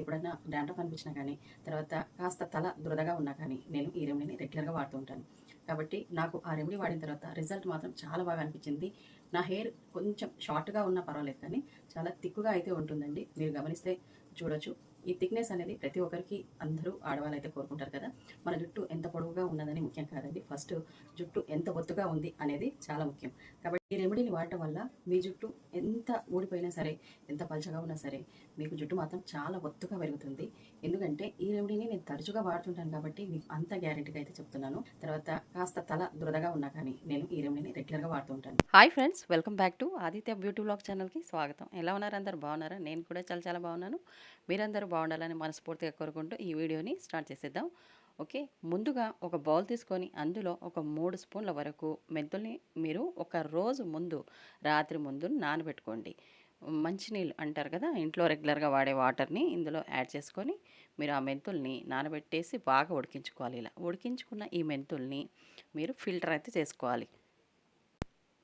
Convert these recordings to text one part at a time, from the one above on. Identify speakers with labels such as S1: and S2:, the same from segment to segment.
S1: ఎప్పుడైనా డాండ్రఫ్ అనిపించినా కానీ తర్వాత కాస్త తల దురదగా ఉన్నా కానీ నేను ఈ రెమెడీని రెగ్యులర్గా వాడుతూ ఉంటాను. కాబట్టి నాకు ఆ రెమెడీ వాడిన తర్వాత రిజల్ట్ మాత్రం చాలా బాగా అనిపించింది. నా హెయిర్ కొంచెం షార్ట్గా ఉన్నా పర్వాలేదు కానీ చాలా థిక్గా అయితే ఉంటుందండి. మీరు గమనిస్తే చూడొచ్చు. ఈ థిక్నెస్ అనేది ప్రతి ఒక్కరికి అందరూ ఆడవాళ్ళు అయితే కోరుకుంటారు కదా. మన జుట్టు ఎంత పొడవుగా ఉన్నదని ముఖ్యం కాదండి. ఫస్ట్ జుట్టు ఎంత ఒత్తుగా ఉంది అనేది చాలా ముఖ్యం. కాబట్టి ఈ రెమెడీని వాడటం వల్ల మీ జుట్టు ఎంత ఊడిపోయినా సరే ఎంత పలచగా ఉన్నా సరే మీకు జుట్టు మాత్రం చాలా ఒత్తుగా పెరుగుతుంది. ఎందుకంటే ఈ రెమెడీని నేను తరచుగా వాడుతుంటాను కాబట్టి మీకు అంత గ్యారెంటీగా అయితే చెప్తున్నాను. తర్వాత కాస్త తల దురదగా ఉన్నా కానీ నేను ఈ రెమెడీని రెగ్యులర్గా వాడుతుంటాను hi friends welcome back to Aditya beauty blog ఛానల్కి స్వాగతం. ఎలా ఉన్నారు అందరు? బాగున్నారా? నేను కూడా చాలా చాలా బాగున్నాను. మీరందరూ బాగుండాలని మనస్ఫూర్తిగా కోరుకుంటూ ఈ వీడియోని స్టార్ట్ చేసేద్దాం. ఓకే ముందుగా ఒక బౌల్ తీసుకొని అందులో ఒక మూడు స్పూన్ల వరకు మెంతుల్ని మీరు ఒక రోజు ముందు రాత్రి ముందు నానబెట్టుకోండి. మంచినీళ్ళు అంటారు కదా ఇంట్లో రెగ్యులర్గా వాడే వాటర్ని ఇందులో యాడ్ చేసుకొని మీరు ఆ మెంతుల్ని నానబెట్టేసి బాగా ఉడికించుకోవాలి ఇలా. ఉడికించుకున్న ఈ మెంతుల్ని మీరు ఫిల్టర్ అయితే చేసుకోవాలి.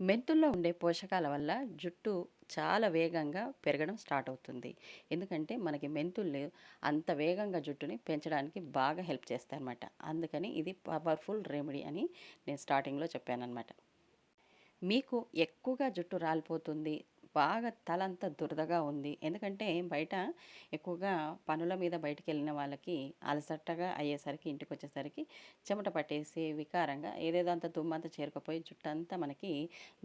S1: మెంతుల్లో ఉండే పోషకాల వల్ల జుట్టు చాలా వేగంగా పెరగడం స్టార్ట్ అవుతుంది. ఎందుకంటే మనకి మెంతులు అంత వేగంగా జుట్టుని పెంచడానికి బాగా హెల్ప్ చేస్తాయి అనమాట అందుకని ఇది పవర్ఫుల్ రెమెడీ అని నేను స్టార్టింగ్లో చెప్పాను అనమాట మీకు ఎక్కువగా జుట్టు రాలిపోతుంది బాగా తలంతా దురదగా ఉంది. ఎందుకంటే బయట ఎక్కువగా పనుల మీద బయటకు వెళ్ళిన వాళ్ళకి అలసట్టగా అయ్యేసరికి ఇంటికి వచ్చేసరికి చెమట పట్టేసి వికారంగా ఏదేదో అంత దుమ్మంతా చేరుకుపోయి జుట్టంతా మనకి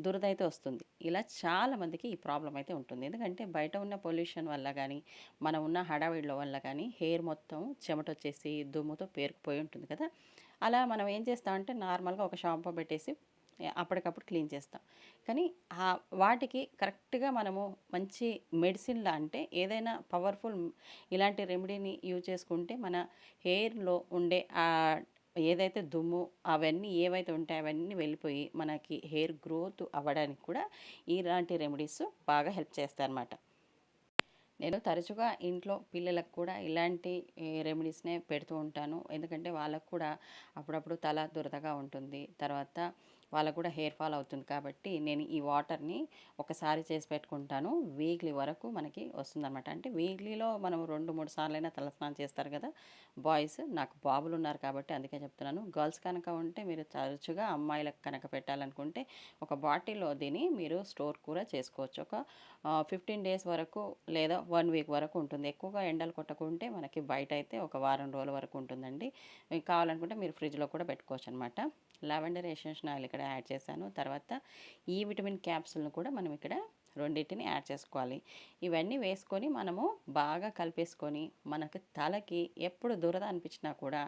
S1: దురద అయితే వస్తుంది. ఇలా చాలామందికి ఈ ప్రాబ్లం అయితే ఉంటుంది. ఎందుకంటే బయట ఉన్న పొల్యూషన్ వల్ల కానీ మనం ఉన్న హడావిడిలో వల్ల కానీ హెయిర్ మొత్తం చెమట వచ్చేసి దుమ్ముతో పేరుకుపోయి ఉంటుంది కదా. అలా మనం ఏం చేస్తామంటే నార్మల్గా ఒక షాంపూ పెట్టేసి అప్పటికప్పుడు క్లీన్ చేస్తాం. కానీ వాటికి కరెక్ట్గా మనము మంచి మెడిసిన్లా అంటే ఏదైనా పవర్ఫుల్ ఇలాంటి రెమెడీని యూజ్ చేసుకుంటే మన హెయిర్లో ఉండే ఏదైతే దుమ్ము అవన్నీ ఏవైతే ఉంటాయో అవన్నీ వెళ్ళిపోయి మనకి హెయిర్ గ్రోత్ అవ్వడానికి కూడా ఇలాంటి రెమెడీస్ బాగా హెల్ప్ చేస్తాయి అన్నమాట నేను తరచుగా ఇంట్లో పిల్లలకు కూడా ఇలాంటి రెమెడీస్నే పెడుతూ ఉంటాను. ఎందుకంటే వాళ్ళకు కూడా అప్పుడప్పుడు తల దురదగా ఉంటుంది. తర్వాత వాళ్ళకు కూడా హెయిర్ ఫాల్ అవుతుంది కాబట్టి నేను ఈ వాటర్ని ఒకసారి చేసి పెట్టుకుంటాను. వీక్లీ వరకు మనకి వస్తుందన్నమాట. అంటే వీక్లీలో మనం రెండు మూడు సార్లు అయినా తలస్నానం చేస్తారు కదా. బాయ్స్ నాకు బాబులు ఉన్నారు కాబట్టి అందుకే చెప్తున్నాను. గర్ల్స్ కనుక ఉంటే మీరు తరచుగా అమ్మాయిలకు కనుక పెట్టాలనుకుంటే ఒక బాటిల్లో దీని మీరు స్టోర్ కూడా చేసుకోవచ్చు. ఒక ఫిఫ్టీన్ డేస్ వరకు లేదా వన్ వీక్ వరకు ఉంటుంది. ఎక్కువగా ఎండలు కొట్టకుంటే మనకి బయట అయితే ఒక వారం రోజుల వరకు ఉంటుందండి. కావాలనుకుంటే మీరు ఫ్రిడ్జ్లో కూడా పెట్టుకోవచ్చు అనమాట లావెండర్ ఎసెన్షియల్ ఆయిల్ ఇక్కడ యాడ్ చేశాను. తర్వాత ఈ విటమిన్ క్యాప్సుల్ని కూడా మనం ఇక్కడ రెండింటిని యాడ్ చేసుకోవాలి. ఇవన్నీ వేసుకొని మనము బాగా కలిపేసుకొని మనకు తలకి ఎప్పుడు దురద అనిపించినా కూడా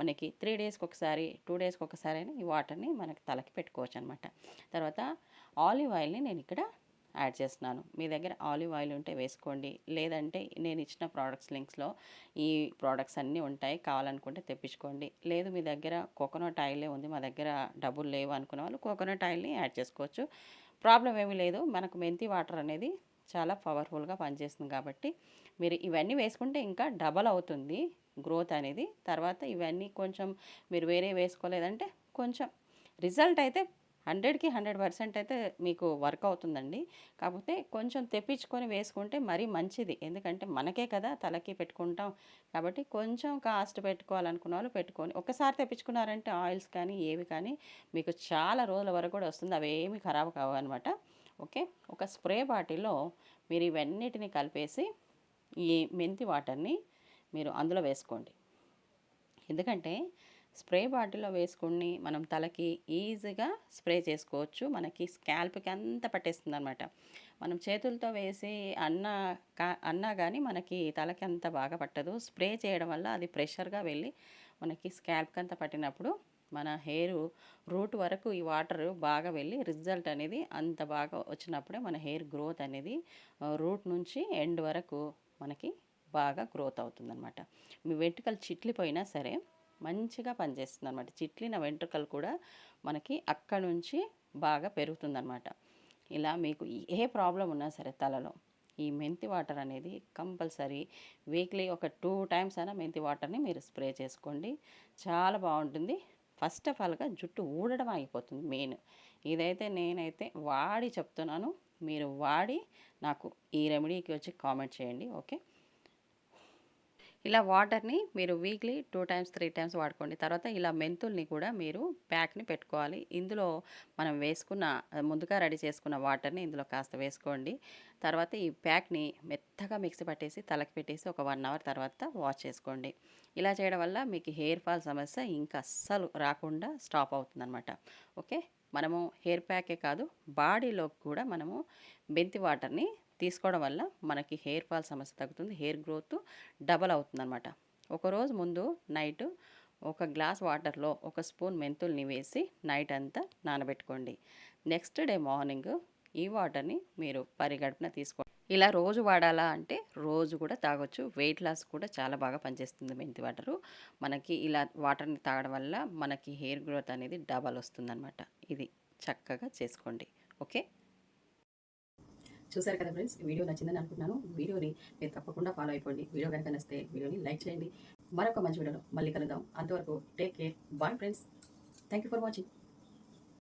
S1: మనకి త్రీ డేస్కి ఒకసారి టూ డేస్కి ఒకసారి ఈ వాటర్ని మనకి తలకి పెట్టుకోవచ్చు అనమాట తర్వాత ఆలివ్ ఆయిల్ని నేను ఇక్కడ యాడ్ చేస్తున్నాను. మీ దగ్గర ఆలివ్ ఆయిల్ ఉంటే వేసుకోండి. లేదంటే నేను ఇచ్చిన ప్రోడక్ట్స్ లింక్స్లో ఈ ప్రోడక్ట్స్ అన్నీ ఉంటాయి. కావాలనుకుంటే తెప్పించుకోండి. లేదు మీ దగ్గర కోకోనట్ ఆయిలే ఉంది. మా దగ్గర డబ్బులు లేవు అనుకున్న వాళ్ళు కోకోనట్ ఆయిల్ని యాడ్ చేసుకోవచ్చు. ప్రాబ్లం ఏమీ లేదు. మనకు మెంతి వాటర్ అనేది చాలా పవర్ఫుల్గా పనిచేస్తుంది కాబట్టి మీరు ఇవన్నీ వేసుకుంటే ఇంకా డబల్ అవుతుంది గ్రోత్ అనేది. తర్వాత ఇవన్నీ కొంచెం మీరు వేరే వేసుకోలేదంటే కొంచెం రిజల్ట్ అయితే హండ్రెడ్కి హండ్రెడ్ పర్సెంట్ అయితే మీకు వర్క్ అవుతుందండి. కాకపోతే కొంచెం తెప్పించుకొని వేసుకుంటే మరీ మంచిది. ఎందుకంటే మనకే కదా తలకి పెట్టుకుంటాం. కాబట్టి కొంచెం కాస్ట్ పెట్టుకోవాలనుకున్న వాళ్ళు పెట్టుకొని ఒకసారి తెప్పించుకున్నారంటే ఆయిల్స్ కానీ ఏవి కానీ మీకు చాలా రోజుల వరకు కూడా వస్తుంది. అవి ఏమి ఖరాబ్ కావు అనమాట ఓకే? ఒక స్ప్రే బాటిల్లో మీరు ఇవన్నిటిని కలిపేసి ఈ మెంతి వాటర్ని మీరు అందులో వేసుకోండి. ఎందుకంటే స్ప్రే బాటిల్లో వేసుకుని మనం తలకి ఈజీగా స్ప్రే చేసుకోవచ్చు. మనకి స్కాల్ప్కి అంత పట్టేస్తుంది అనమాట మనం చేతులతో వేసి అన్న కా అన్నా కానీ మనకి తలకి అంత బాగా పట్టదు. స్ప్రే చేయడం వల్ల అది ప్రెషర్గా వెళ్ళి మనకి స్కాల్ప్కి అంత పట్టినప్పుడు మన హెయిర్ రూట్ వరకు ఈ వాటర్ బాగా వెళ్ళి రిజల్ట్ అనేది అంత బాగా వచ్చినప్పుడే మన హెయిర్ గ్రోత్ అనేది రూట్ నుంచి ఎండ్ వరకు మనకి బాగా గ్రోత్ అవుతుందన్నమాట. మీ వెంట్రుకలు చిట్లిపోయినా సరే మంచిగా పనిచేస్తుంది అనమాట చిట్లిన వెంట్రుకలు కూడా మనకి అక్కడ నుంచి బాగా పెరుగుతుందన్నమాట. ఇలా మీకు ఏ ప్రాబ్లం ఉన్నా సరే తలలో ఈ మెంతి వాటర్ అనేది కంపల్సరీ వీక్లీ ఒక టూ టైమ్స్ అయినా మెంతి వాటర్ని మీరు స్ప్రే చేసుకోండి. చాలా బాగుంటుంది. ఫస్ట్ ఆఫ్ ఆల్గా జుట్టు ఊడడం ఆగిపోతుంది మెయిన్. ఇదైతే నేనైతే వాడి చెప్తున్నాను. మీరు వాడి నాకు ఈ రెమెడీకి వచ్చి కామెంట్ చేయండి. ఓకే?
S2: ఇలా వాటర్ని మీరు weekly two times three times వాడుకోండి. తర్వాత ఇలా మెంతుల్ని కూడా మీరు ప్యాక్ని పెట్టుకోవాలి. ఇందులో మనం వేసుకున్న ముందుగా రెడీ చేసుకున్న వాటర్ని ఇందులో కాస్త వేసుకోండి. తర్వాత ఈ ప్యాక్ని మెత్తగా మిక్సీ పట్టేసి తలకి పెట్టేసి ఒక వన్ అవర్ తర్వాత వాష్ చేసుకోండి. ఇలా చేయడం వల్ల మీకు హెయిర్ ఫాల్ సమస్య ఇంకా అస్సలు రాకుండా స్టాప్ అవుతుందన్నమాట. ఓకే? మనము హెయిర్ ప్యాకే కాదు బాడీలోకి కూడా మనము బెంతి వాటర్ని తీసుకోవడం వల్ల మనకి హెయిర్ ఫాల్ సమస్య తగ్గుతుంది హెయిర్ గ్రోత్ డబల్ అవుతుంది అనమాట ఒకరోజు ముందు నైట్ ఒక గ్లాస్ వాటర్లో ఒక స్పూన్ మెంతుల్ని వేసి నైట్ అంతా నానబెట్టుకోండి. నెక్స్ట్ డే మార్నింగ్ ఈ వాటర్ని మీరు పరిగడపన తీసుకోండి. ఇలా రోజు వాడాలా అంటే రోజు కూడా తాగొచ్చు. వెయిట్ లాస్ కూడా చాలా బాగా పనిచేస్తుంది మెంతి వాటరు. మనకి ఇలా వాటర్ని తాగడం వల్ల మనకి హెయిర్ గ్రోత్ అనేది డబల్ వస్తుందన్నమాట. ఇది చక్కగా చేసుకోండి. ఓకే?
S1: చూసారు కదా ఫ్రెండ్స్? వీడియో నచ్చిందని అనుకుంటున్నాను. వీడియోని మీరు తప్పకుండా ఫాలో అయిపోండి. వీడియో కనుక నచ్చితే వీడియోని లైక్ చేయండి. మరొక మంచి వీడియోలో మళ్ళీ కలుద్దాం. అంతవరకు take care bye friends thank you for watching